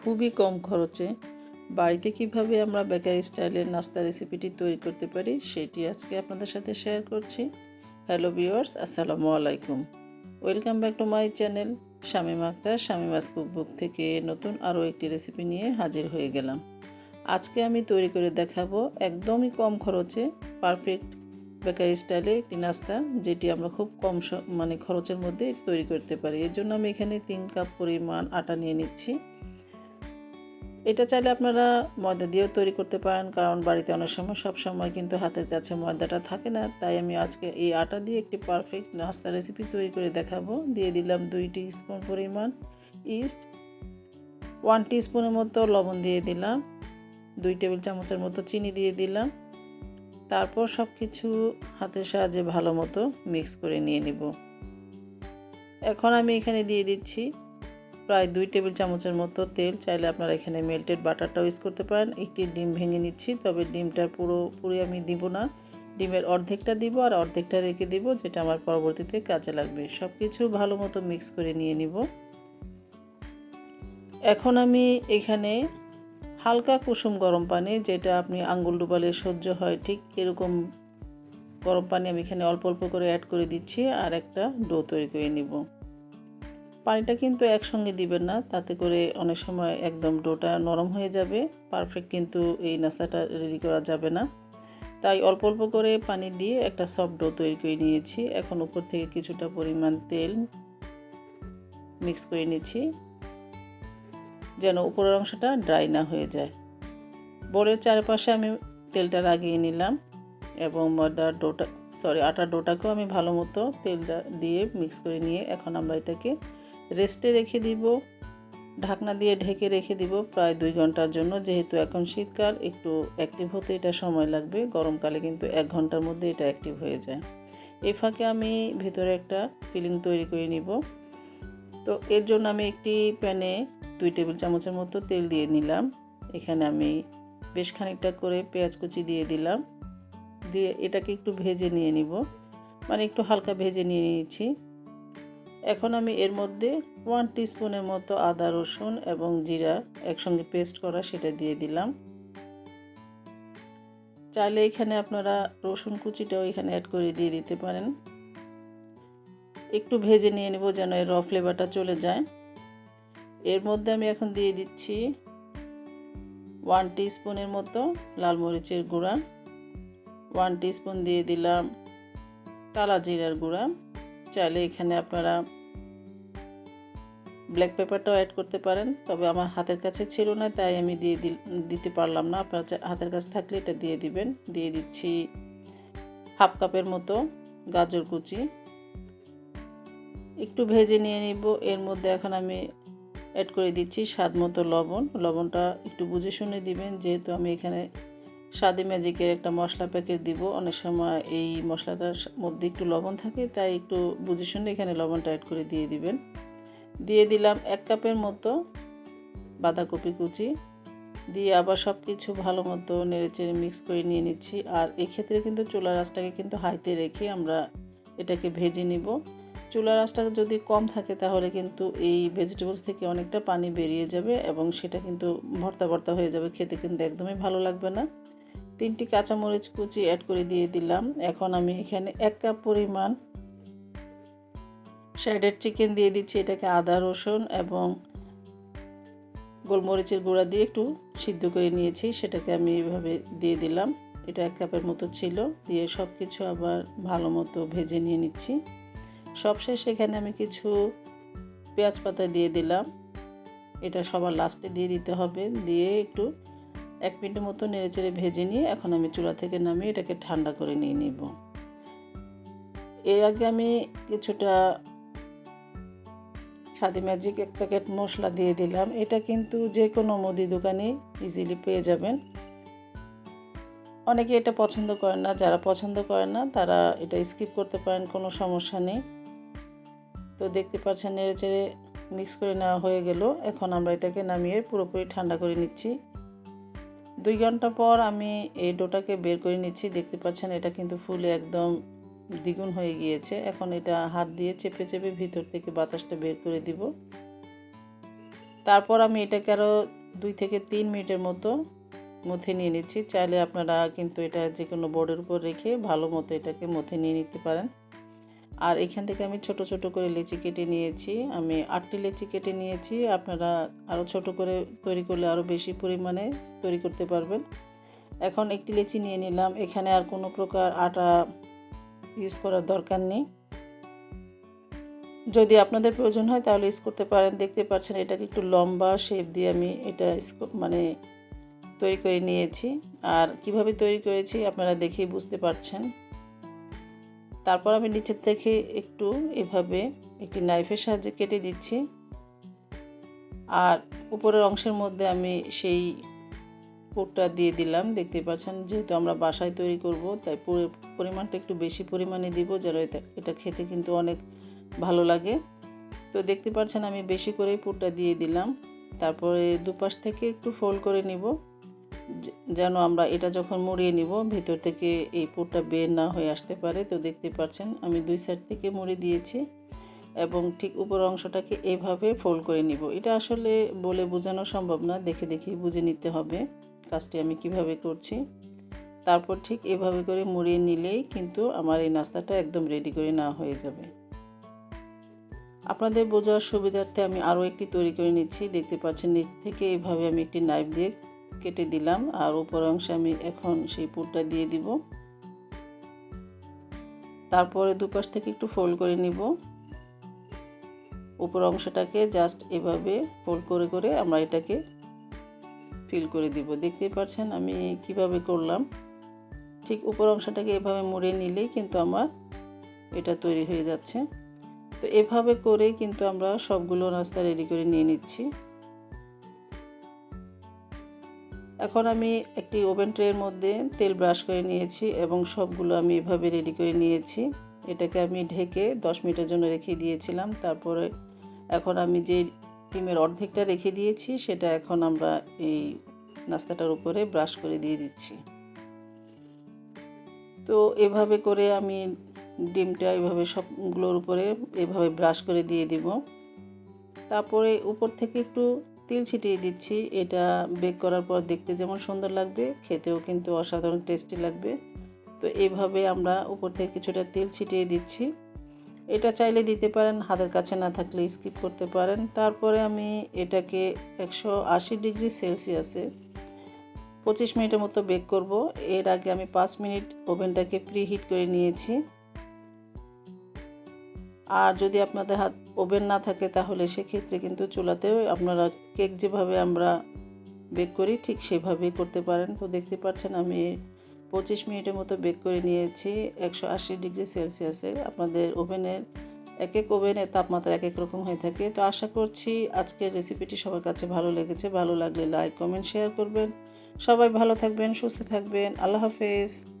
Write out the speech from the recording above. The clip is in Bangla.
খুবই কম খরচে। বাড়িতে কীভাবে আমরা বেকারি স্টাইলের নাস্তা রেসিপিটি তৈরি করতে পারি, সেটি আজকে আপনাদের সাথে শেয়ার করছি। হ্যালো ভিউয়ার্স, আসসালামু আলাইকুম। Welcome back to my channel. Shamim Akhtar, Shamima's cookbook থেকে নতুন আরও একটি রেসিপি নিয়ে হাজির হয়ে গেলাম। আজকে আমি তৈরি করে দেখাবো একদমই কম খরচে পারফেক্ট বেকারি স্টাইলে একটি নাস্তা, যেটি আমরা খুব কম মানে খরচের মধ্যে তৈরি করতে পারি। এর জন্য আমি এখানে তিন কাপ পরিমাণ আটা নিয়ে নিচ্ছি। এটা চাইলে আপনারা ময়দা দিয়েও তৈরি করতে পারেন, কারণ বাড়িতে অনেক সময়, সব সময় কিন্তু হাতের কাছে ময়দাটা থাকে না। তাই আমি আজকে এই আটা দিয়ে একটি পারফেক্ট নাস্তা রেসিপি তৈরি করে দেখাবো। দিয়ে দিলাম দুই স্পুন পরিমাণ ইস্ট ওয়ান স্পুনের মতো লবণ দিয়ে দিলাম, দুই টেবিল চামচের মতো চিনি দিয়ে দিলাম। তারপর সব কিছু হাতের সাহায্যে ভালো মতো মিক্স করে নিয়ে নিব। এখন আমি এখানে দিয়ে দিচ্ছি প্রায় দুই টেবিল চামচের মতো তেল চাইলে আপনারা এখানে মেল্টেড বাটারটাও ইউজ করতে পারেন। একটি ডিম ভেঙে নিচ্ছি, তবে ডিমটা পুরোপুরি আমি দিব না। ডিমের অর্ধেকটা দিব আর অর্ধেকটা রেখে দিব, যেটা আমার পরবর্তীতে কাজে লাগবে। সব কিছু ভালো মতো মিক্স করে নিয়ে নিব। এখন আমি এখানে হালকা কুসুম গরম পানি, যেটা আপনি আঙ্গুল ডুবালে সহ্য হয় ঠিক এরকম গরম পানি আমি এখানে অল্প অল্প করে অ্যাড করে দিচ্ছি আর একটা ডো তৈরি করে নিব। পানিটা কিন্তু একসঙ্গে দিবেন না, তাতে করে অনেক সময় একদম ডোটা নরম হয়ে যাবে পারফেক্ট কিন্তু এই নাস্তাটা রেডি করা যাবে না। তাই অল্প অল্প করে পানি দিয়ে একটা সফট ডো তৈরি করে নিয়েছি, এখন উপর থেকে কিছুটা পরিমাণ তেল মিক্স করে নিচ্ছি, যেন উপরের অংশটা ড্রাই না হয়ে যায়। বোলের চারপাশে আমি তেলটা লাগিয়ে নিলাম এবং ময়দার ডোটা সরি আটার ডোটাকেও আমি ভালো মতো তেলটা দিয়ে মিক্স করে নিয়ে এখন আমরা এটাকে রেস্টে রেখে দিব। ঢাকনা দিয়ে ঢেকে রেখে দিব প্রায় দুই ঘণ্টার জন্য। যেহেতু এখন শীতকাল, একটু অ্যাক্টিভ হতে এটা সময় লাগবে। গরমকালে কিন্তু এক ঘণ্টার মধ্যে এটা অ্যাক্টিভ হয়ে যায়। এই ফাঁকে আমি ভিতরে একটা ফিলিং তৈরি করে নিব। তো এর জন্য আমি একটি প্যানে দুই টেবিল চামচের মতো তেল দিয়ে নিলাম। এখানে আমি বেশ খানিকটা করে পেঁয়াজ কুচি দিয়ে দিলাম। দিয়ে এটাকে একটু ভেজে নিয়ে নিব। মানে একটু হালকা ভেজে নিয়ে নিয়েছি। এখন আমি এর মধ্যে ওয়ান স্পুনের মতো আদা, রসুন এবং জিরা একসঙ্গে পেস্ট করা সেটা দিয়ে দিলাম। চাইলে এখানে আপনারা রসুন কুচিটাও এখানে অ্যাড করে দিয়ে দিতে পারেন। একটু ভেজে নিয়ে নেব যেন এর র ফ্লেভারটা চলে যায়। এর মধ্যে আমি এখন দিয়ে দিচ্ছি ওয়ান স্পুনের মতো লাল মরিচের গুঁড়া ওয়ান স্পুন দিয়ে দিলাম টালা জিরার গুঁড়া। চাইলে এখানে আপনারা ব্ল্যাক পেপারটাও অ্যাড করতে পারেন, তবে আমার হাতের কাছে ছিল না, তাই আমি দিয়ে দিতে পারলাম না। আপনার হাতের কাছে থাকলে এটা দিয়ে দিবেন। দিয়ে দিচ্ছি হাফ কাপের মতো গাজর কুচি। একটু ভেজে নিয়ে নিব। এর মধ্যে এখন আমি অ্যাড করে দিচ্ছি স্বাদ মতো লবণ। লবণটা একটু বুঝে শুনে দিবেন, যেহেতু আমি এখানে স্বাদে ম্যাজিকের একটা মশলা প্যাকেট দিব। অনেক সময় এই মশলাটার মধ্যে একটু লবণ থাকে, তাই একটু বুঝে শুনে এখানে লবণটা অ্যাড করে দিয়ে দিবেন। দিয়ে দিলাম এক কাপের মতো বাঁধাকপি কুচি। দিয়ে আবার সব কিছু ভালো মতো নেড়েচেড়ে মিক্স করে নিয়ে নিচ্ছি। আর এক্ষেত্রে কিন্তু চুলা রাসটাকে কিন্তু হাইতে রেখে আমরা এটাকে ভেজে নিব। চুলা রাসটা যদি কম থাকে তাহলে কিন্তু এই ভেজিটেবলস থেকে অনেকটা পানি বেরিয়ে যাবে এবং সেটা কিন্তু ভর্তা ভর্তা হয়ে যাবে। খেতে কিন্তু একদমই ভালো লাগবে না। তিনটি কাঁচামরিচ কুচি অ্যাড করে দিয়ে দিলাম। এখন আমি এখানে এক কাপ পরিমাণ শ্যাডেড চিকেন দিয়ে দিচ্ছি, এটাকে আদা, রসুন এবং গোলমরিচের গুঁড়া দিয়ে একটু সিদ্ধ করে নিয়েছি, সেটাকে আমি এইভাবে দিয়ে দিলাম। এটা এক কাপের মতো ছিল, দিয়ে সব কিছু আবার ভালো মতো ভেজে নিয়ে নিচ্ছি। সবশেষ এখানে আমি কিছু পেঁয়াজ পাতা দিয়ে দিলাম। এটা সবার লাস্টে দিয়ে দিতে হবে, দিয়ে একটু এক মিনিটের মতো নেড়েচেড়ে ভেজে নিয়ে এখন আমি চুলা থেকে নামিয়ে এটাকে ঠান্ডা করে নিয়ে নিব। এর আগে আমি কিছুটা সাদি ম্যাজিক এক প্যাকেট মশলা দিয়ে দিলাম। এটা কিন্তু যে কোনো মুদি দোকানে ইজিলি পেয়ে যাবেন। অনেকে এটা পছন্দ করেন না। যারা পছন্দ করেন না, তারা এটা স্কিপ করতে পারেন, কোনো সমস্যা নেই। তো দেখতে পাচ্ছেন, নেড়ে চেড়ে মিক্স করে নেওয়া হয়ে গেল। এখন আমরা এটাকে নামিয়ে পুরোপুরি ঠান্ডা করে নিচ্ছি। দুই ঘণ্টা পর আমি এই ডোটাকে বের করে নিচ্ছি। দেখতে পাচ্ছেন, এটা কিন্তু ফুলে একদম দ্বিগুণ হয়ে গিয়েছে। এখন এটা হাত দিয়ে চেপে চেপে ভিতর থেকে বাতাসটা বের করে দিব। তারপর আমি এটাকে আরও দুই থেকে তিন মিনিটের মতো মথে নিয়ে নিচ্ছি। চাইলে আপনারা কিন্তু এটা যে কোনো বোর্ডের উপর রেখে ভালো মতো এটাকে মথে নিয়ে নিতে পারেন। আর এখান থেকে আমি ছোট ছোট করে লেচি কেটে নিয়েছি। আমি আটটি লেচি কেটে নিয়েছি। আপনারা আরও ছোট করে তৈরি করলে আরও বেশি পরিমাণে তৈরি করতে পারবেন। এখন একটি লেচি নিয়ে নিলাম। এখানে আর কোনো প্রকার আটা ইউজ করার দরকার নেই। যদি আপনাদের প্রয়োজন হয় তাহলে ইউজ করতে পারেন। দেখতে পাচ্ছেন এটাকে একটু লম্বা শেপ দিয়ে আমি এটা মানে তৈরি করে নিয়েছি। আর কীভাবে তৈরি করেছি আপনারা দেখেই বুঝতে পারছেন। তারপর আমি নিচের থেকে একটু এভাবে একটি নাইফের সাহায্যে কেটে দিচ্ছি। আর উপরের অংশের মধ্যে আমি সেই পুরটা দিয়ে দিলাম। দেখতে পাচ্ছেন, যেহেতু আমরা বাসায় তৈরি করব, তাই পরিমাণটা একটু বেশি পরিমাণে দিব যেন এটা এটা খেতে কিন্তু অনেক ভালো লাগে। তো দেখতে পাচ্ছেন, আমি বেশি করেই পুরটা দিয়ে দিলাম। তারপরে দুপাশ থেকে একটু ফোল্ড করে নিব। যেন আমরা এটা যখন মুড়িয়ে নিব, ভিতর থেকে এই পুরটা বের না হয়ে আসতে পারে। তো দেখতে পাচ্ছেন, আমি দুই সাইড থেকে মুড়ে দিয়েছি এবং ঠিক উপর অংশটাকে এভাবে ফোল্ড করে নিব। এটা আসলে বলে বোঝানো সম্ভব না, দেখে দেখে বুঝে নিতে হবে কাজটি আমি কীভাবে করছি। তারপর ঠিক এভাবে করে মুড়িয়ে নিলেই কিন্তু আমার এই নাস্তাটা একদম রেডি করে না হয়ে যাবে। আপনাদের বোঝার সুবিধার্থে আমি আরও একটি তৈরি করে নিচ্ছি। দেখতে পাচ্ছেন, নিচ থেকে এভাবে আমি একটি নাইফ দিয়ে কেটে দিলাম আর উপর অংশে আমি এখন সেই পুরটা দিয়ে দিব। তারপরে দুপাশ থেকে একটু ফোল্ড করে নিব। উপর অংশটাকে জাস্ট এভাবে ফোল্ড করে করে আমরা এটাকে ফিল করে দিব। দেখতেই পাচ্ছেন আমি কীভাবে করলাম। ঠিক উপর অংশটাকে এভাবে মুড়ে নিলেই কিন্তু আমার এটা তৈরি হয়ে যাচ্ছে। তো এভাবে করে কিন্তু আমরা সবগুলো নাস্তা রেডি করে নিয়ে নিচ্ছি। এখন আমি একটি ওভেন ট্রের মধ্যে তেল ব্রাশ করে নিয়েছি এবং সবগুলো আমি এভাবে রেডি করে নিয়েছি। এটাকে আমি ঢেকে দশ মিনিটের জন্য রেখে দিয়েছিলাম। তারপরে এখন আমি যে ডিমের অর্ধেকটা রেখে দিয়েছি, সেটা এখন আমরা এই নাস্তাটার উপরে ব্রাশ করে দিয়ে দিচ্ছি। তো এভাবে করে আমি ডিমটা এভাবে সবগুলোর উপরে এভাবে ব্রাশ করে দিয়ে দিব। তারপরে উপর থেকে একটু তিল ছিটিয়ে দিচ্ছি। এটা বেক করার পর দেখতে যেমন সুন্দর লাগবে, খেতেও কিন্তু অসাধারণ টেস্টি লাগবে। তো এইভাবে আমরা উপর থেকে কিছুটা তেল ছিটিয়ে দিচ্ছি। এটা চাইলে দিতে পারেন, হাতের কাছে না থাকলে স্কিপ করতে পারেন। তারপরে আমি এটাকে একশো আশি ডিগ্রি সেলসিয়াসে পঁচিশ মিনিটের মতো বেক করব। এর আগে আমি পাঁচ মিনিট ওভেনটাকে প্রি হিট করে নিয়েছি। আর যদি আপনাদের হাত ওভেন না থাকে তাহলে সেক্ষেত্রে কিন্তু চুলাতেও আপনারা কেক যেভাবে আমরা বেক করি ঠিক সেভাবেই করতে পারেন। তো দেখতে পাচ্ছেন আমি পঁচিশ মিনিটের মতো বেক করে নিয়েছি, একশো আশি ডিগ্রি সেলসিয়াসে। আপনাদের ওভেনের এক এক ওভেনের তাপমাত্রা এক এক রকম হয়ে থাকে। তো আশা করছি আজকের রেসিপিটি সবার কাছে ভালো লেগেছে। ভালো লাগলে লাইক, কমেন্ট, শেয়ার করবেন। সবাই ভালো থাকবেন, সুস্থ থাকবেন। আল্লাহ হাফেজ।